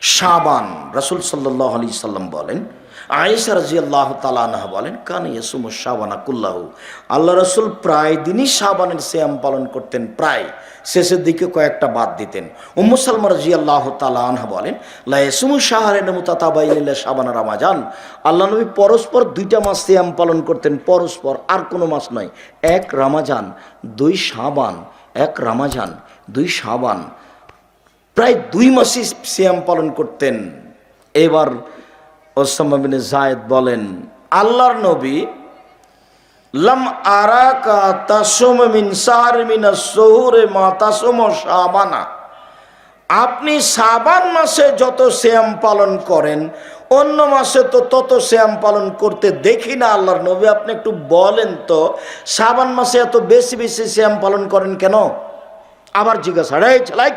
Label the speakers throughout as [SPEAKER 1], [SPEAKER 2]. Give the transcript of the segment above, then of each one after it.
[SPEAKER 1] শাবান, রাসুল সাল্লাহ আলি সাল্লাম বলেন আয়েসা রাজি আল্লাহ তালাহ বলেন, কান ইয়াসুম শাবানা কুল্লাহু। আল্লাহ রসুল প্রায় দিনই শাবানের শ্যাম পালন করতেন, প্রায় শেষের দিকে কয়েকটা বাদ দিতেন। উম্মু সালমা রাজি আল্লাহ তালাহ বলেন লাইসুমু শাহরেন মুতাতাবাইলিল্লা শাবানা রামাজান। আল্লাহ নবী পরস্পর দুইটা মাস শ্যাম পালন করতেন, পরস্পর আর কোনো মাস নয়, এক রামাজান, দুই শাবান, এক রামাজান, দুই শাবান। প্রায় দুই মাসই সিয়াম পালন করতেন। এবার ওসামিন জায়দ বলেন, আল্লাহর নবী, লাম আরাকা তাসুম মিন সাহার মিনা সহুরে মা তাসুম শাবানা। আপনি সাবান মাসে যত শ্যাম পালন করেন, অন্য মাসে তো তত শ্যাম পালন করতে দেখি না আল্লাহর নবী। আপনি একটু বলেন তো সাবান মাসে এত বেশি বেশি শ্যাম পালন করেন কেন? আবার জিজ্ঞাসা রে ছেলাই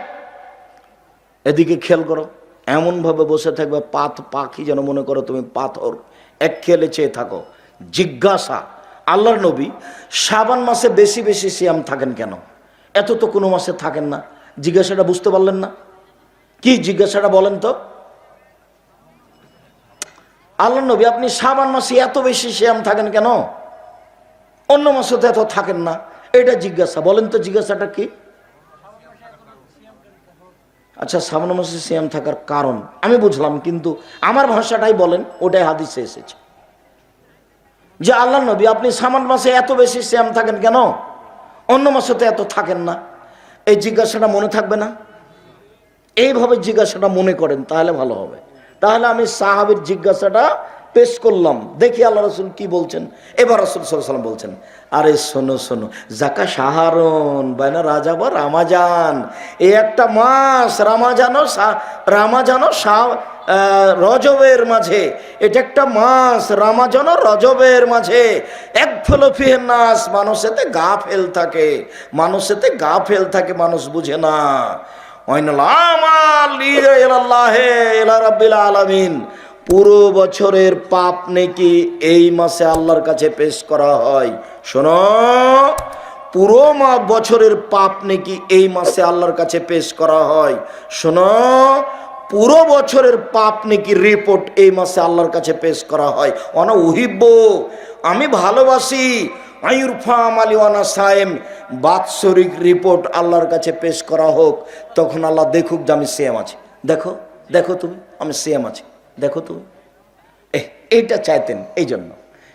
[SPEAKER 1] এদিকে খেয়াল করো, এমনভাবে বসে থাকবে পাথ পাখি যেন মনে করো তুমি পাথর। এক খেলে চেয়ে থাকো। জিজ্ঞাসা, আল্লাহর নবী সাবান মাসে বেশি বেশি সিয়াম থাকেন কেন? এত তো কোনো মাসে থাকেন না। জিজ্ঞাসাটা বুঝতে পারলেন না? কি জিজ্ঞাসাটা বলেন তো? আল্লাহ নবী, আপনি সাবান মাসে এত বেশি সিয়াম থাকেন কেন? অন্য মাসে তো এত থাকেন না। এটা জিজ্ঞাসা। বলেন তো জিজ্ঞাসাটা কি? আচ্ছা সামনে মাসে সিয়াম থাকার কারণ আমি বুঝলাম, কিন্তু আমার ভাষাটাই বলেন, ওটাই হাদিসে এসেছে। যে আল্লাহ নবী, আপনি সামান মাসে এত বেশি সিয়াম থাকেন কেন? অন্য মাসে তো এত থাকেন না। এই জিজ্ঞাসাটা মনে থাকবে না? এইভাবে জিজ্ঞাসাটা মনে করেন, তাহলে ভালো হবে। তাহলে আমি সাহাবের জিজ্ঞাসাটা পেশ করলাম। দেখি আল্লাহ রসুল কি বলছেন। এবার রসুল সাল্লাম বলছেন, আরে শোনো শোনো জাকা সাহারন বাইনা রাজা বা রামাজান। এই একটা মাস রামাজানো রামাজানো রজবের মাঝে। এটা একটা মাস রামাজানো রজবের মাঝে। এক ফলফিহের নাস মানুষেতে গা ফেল থাকে। মানুষেতে গা ফেল থাকে, মানুষ বুঝে না। আলামিন। পুরো বছরের পাপ নেকি এই মাসে আল্লাহর কাছে পেশ করা হয়। শোনো, পুরো মা বছরের পাপ নেকি এই মাসে আল্লাহর কাছে পেশ করা হয়। শোনো, পুরো বছরের পাপ নেকি রিপোর্ট এই মাসে আল্লাহর কাছে পেশ করা হয়। অনা উহিব্য আমি ভালোবাসি আয়ুরফাম আলিওয়ানা সায়েম। বাৎসরিক রিপোর্ট আল্লাহর কাছে পেশ করা হোক, তখন আল্লাহ দেখুক যে আমি সেম আছি। দেখো দেখো তুমি, আমি সেম আছি। দেখো এ এইটা চাইতেন এই জন্য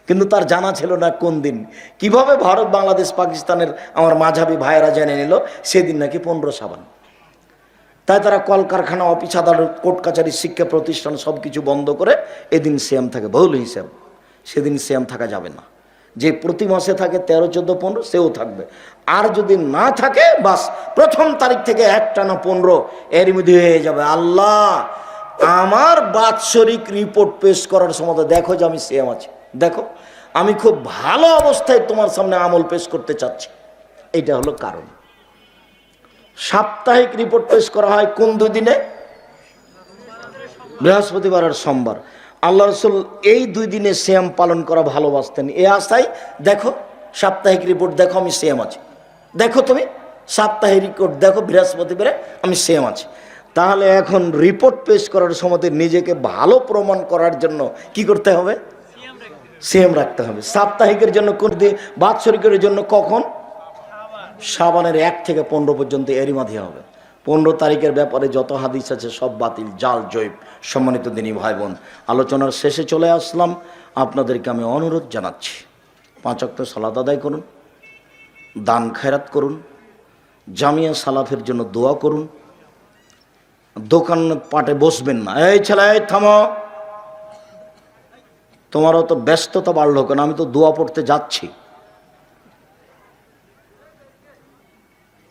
[SPEAKER 1] কিন্তু তার জানা ছিল না কোন দিন। কীভাবে ভারত, বাংলাদেশ, পাকিস্তানের আমার মাঝাবি ভাইয়েরা জেনে নিল, সেদিন নাকি পনেরো সাবান। তাই তারা কলকারখানা, অফিস, আদালত, কোর্ট কাছারি শিক্ষা প্রতিষ্ঠান সব কিছু বন্ধ করে এদিন সেম থাকে। বহুল হিসাব, সেদিন সেম থাকা যাবে না। যে প্রতি মাসে থাকে তেরো, চোদ্দ, পনেরো, সেও থাকবে। আর যদি না থাকে, বাস প্রথম তারিখ থেকে একটা না পনেরো এর মধ্যে হয়ে যাবে। আল্লাহ! আমার বাৎসরিক রিপোর্ট পেশ করার সময় দেখো যে আমি সেম আছি। দেখো, আমি খুব ভালো অবস্থায় তোমার সামনে আমল পেশ করতে চাচ্ছি। এটা হলো কারণ। সাপ্তাহিক রিপোর্ট পেশ করা হয় কোন দুই দিনে বৃহস্পতিবার আর সোমবার। আল্লাহ রসুল এই দুই দিনে শ্যাম পালন করা ভালোবাসতেন। এ আশায় দেখো, সাপ্তাহিক রিপোর্ট দেখো, আমি সেম আছি। দেখো তুমি, সাপ্তাহিক রিপোর্ট দেখো, বৃহস্পতিবারে আমি সেম আছি। তাহলে এখন রিপোর্ট পেশ করার সময় নিজেকে ভালো প্রমাণ করার জন্য কি করতে হবে? সেম রাখতে হবে। সাপ্তাহিকের জন্য কোন দিন? বাৎসরিকের জন্য কখন? সাবানের এক থেকে পনেরো পর্যন্ত এরই মাঝে হবে। পনেরো তারিখের ব্যাপারে যত হাদিস আছে সব বাতিল, জাল, জৈব, সম্মানিত দিনী ভাই বোন আলোচনার শেষে চলে আসলাম। আপনাদেরকে আমি অনুরোধ জানাচ্ছি, পাঁচ অক্ট সালাদ আদায় করুন, দান খেরাত করুন, জামিয়া সালাফের জন্য দোয়া করুন দোকান পাটে বসবেন না। এই ছেলে থামো। তোমারও তো ব্যস্ততা বাড়লো কেন? আমি তো দোয়া পড়তে যাচ্ছি।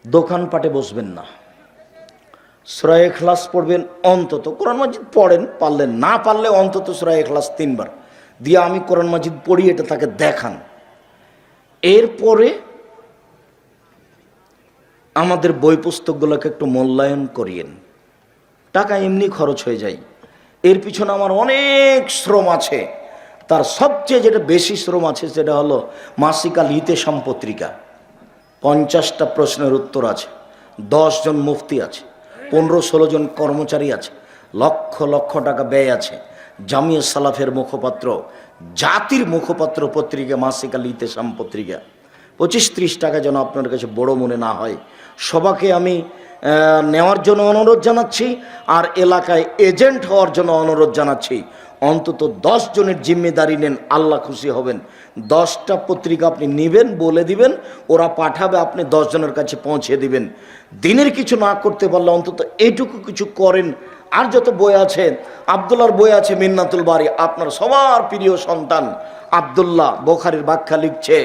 [SPEAKER 1] দোকান পাটে বসবেন না। সুরায় এখলাস পড়বেন অন্তত। কোরআন মাজিদ পড়েন, পারলেন। না পারলে অন্তত সুরায় এখলাস তিনবার। দিয়ে আমি কোরআন মাজিদ পড়ি, এটা তাকে দেখান। এরপরে আমাদের বই পুস্তকগুলোকে একটু মূল্যায়ন করিয়েন। টাকা এমনি খরচ হয়ে যায়। এর পিছনে আমার অনেক শ্রম আছে। তার সবচেয়ে যেটা বেশি শ্রম আছে সেটা হলো মাসিকাল হিতে সম্পত্রিকা পঞ্চাশটা প্রশ্নের উত্তর আছে জন মুফতি আছে, পনেরো ষোলো জন কর্মচারী আছে, লক্ষ লক্ষ টাকা ব্যয় আছে। জামিয়া সালাফের মুখপাত্র, জাতির মুখপাত্র পত্রিকা মাসিকাল আল ইতেসাম পত্রিকা পঁচিশ ত্রিশ টাকা যেন আপনার কাছে বড় মনে না হয়। সবাকে আমি নেওয়ার জন্য অনুরোধ জানাচ্ছি, আর এলাকায় এজেন্ট হওয়ার জন্য অনুরোধ জানাচ্ছি। অন্তত দশ জনের জিম্মেদারি নেন, আল্লাহ খুশি হবেন। দশটা পত্রিকা আপনি নেবেন, বলে দিবেন, ওরা পাঠাবে, আপনি দশজনের কাছে পৌঁছে দিবেন। দিনের কিছু না করতে পারলে অন্তত এটুকু কিছু করেন আর যত বই আছে আবদুল্লার বই আছে মিন্নাতুল বাড়ি আপনার সবার প্রিয় সন্তান আবদুল্লাহ বোখারির ব্যাখ্যা লিখছে,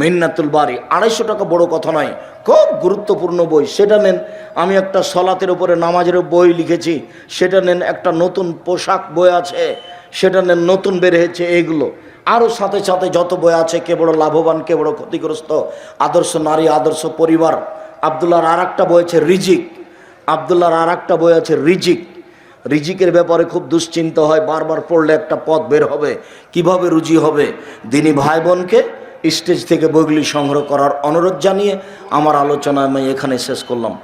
[SPEAKER 1] মিন্নাতুল বাড়ি আড়াইশো টাকা বড় কথা নয়, খুব গুরুত্বপূর্ণ বই। সেটা নেন, আমি একটা সলাতের উপরে নামাজের বই লিখেছি, সেটা নেন একটা নতুন পোশাক বই আছে, সেটা নেন নতুন বের হয়েছে এইগুলো আরও সাথে সাথে যত বই আছে, কে বড় লাভবান, কে বড় ক্ষতিগ্রস্ত, আদর্শ নারী, আদর্শ পরিবার, আবদুল্লাহর আর একটা বই আছে রিজিক আবদুল্লার আর একটা বই আছে রিজিক। রিজিকের ব্যাপারে খুব দুশ্চিন্ত হয়, বারবার পড়লে একটা পথ বের হবে। কীভাবে রুজি হবে? দিনী ভাই বোনকে স্টেজ থেকে বইগুলি সংগ্রহ করার অনুরোধ জানিয়ে আমার আলোচনা আমি এখানে শেষ করলাম।